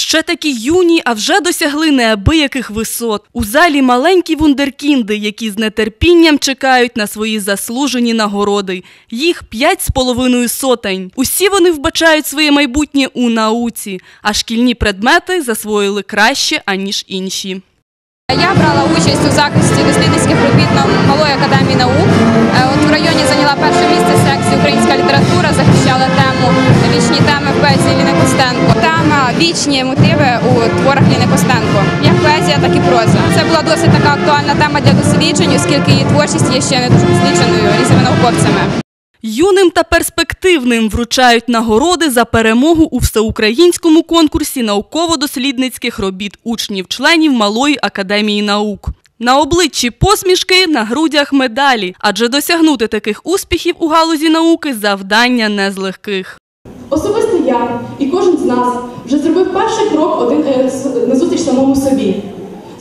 Ще такі юні, а вже досягли неабияких висот. У залі маленькі вундеркінди, які з нетерпінням чекають на свої заслужені нагороди. Їх п'ять з половиною сотень. Усі вони вбачають своє майбутнє у науці, а шкільні предмети засвоїли краще, аніж інші. Я брала участь у захисті дослідницьких робіт на Малої академії наук. Е, От в районі зайняла перше місце секції Українська література, захищала тему вічні теми в поезії Ліни Костенко. Тема вічні мотиви у творах Ліни Костенко. Як поезія, так і проза. Це була досить така актуальна тема для досліджень, оскільки її творчість є ще не дуже дослідженою різними науковцями. Юним та перспективним вручають нагороди за перемогу у всеукраїнському конкурсі науково-дослідницьких робіт учнів-членів Малої академії наук. На обличчі посмішки, на грудях медалі, адже досягнути таких успіхів у галузі науки завдання не з легких. Особисто я і кожен з нас вже зробив перший крок один е, с- самому собі.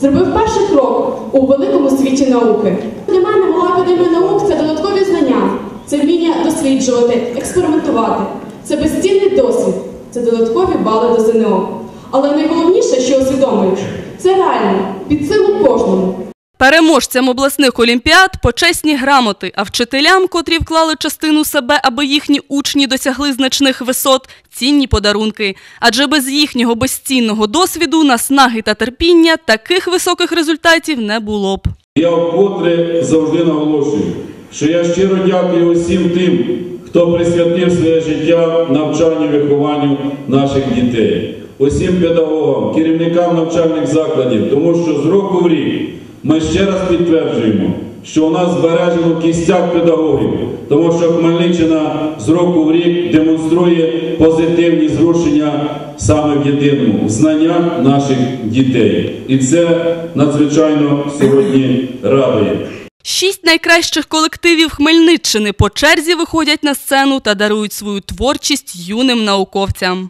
Зробив перший крок у великому світі науки. Для мене мала академія наук це додаткові знання, це вміння досліджувати, експериментувати. Це безцінний досвід, це додаткові бали до ЗНО. Але найголовніше, що усвідомлюєш, це реально під силу кожному. Переможцям обласних олімпіад почесні грамоти, а вчителям, котрі вклали частину себе, аби їхні учні досягли значних висот, цінні подарунки. Адже без їхнього безцінного досвіду, наснаги та терпіння таких високих результатів не було б. Я вкотре завжди наголошую, що я щиро дякую усім тим, хто присвятив своє життя навчанню вихованню наших дітей, усім педагогам, керівникам навчальних закладів, тому що з року в рік ми ще раз підтверджуємо, що у нас збережено кістяк педагогів, тому що Хмельниччина з року в рік демонструє позитивні зрушення саме в єдиному в наших дітей. І це надзвичайно сьогодні радує. Шість найкращих колективів Хмельниччини по черзі виходять на сцену та дарують свою творчість юним науковцям.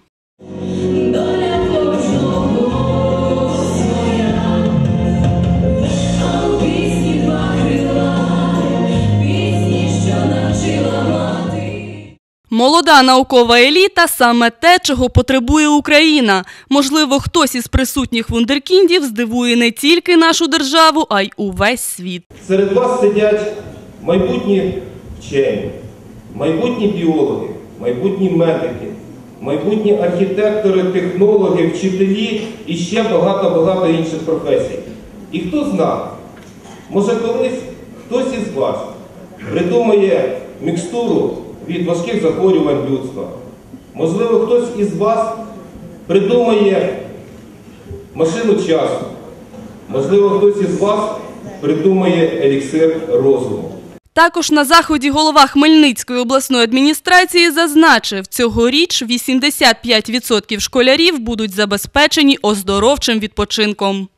Молода наукова еліта саме те, чого потребує Україна. Можливо, хтось із присутніх вундеркіндів здивує не тільки нашу державу, а й увесь світ. Серед вас сидять майбутні вчені, майбутні біологи, майбутні медики, майбутні архітектори, технологи, вчителі і ще багато-багато інших професій. І хто знає, може колись хтось із вас придумає мікстуру від важких захворювань людства. Можливо, хтось із вас придумає машину часу. Можливо, хтось із вас придумає еліксир розуму. Також на заході голова Хмельницької обласної адміністрації зазначив, цьогоріч 85% школярів будуть забезпечені оздоровчим відпочинком.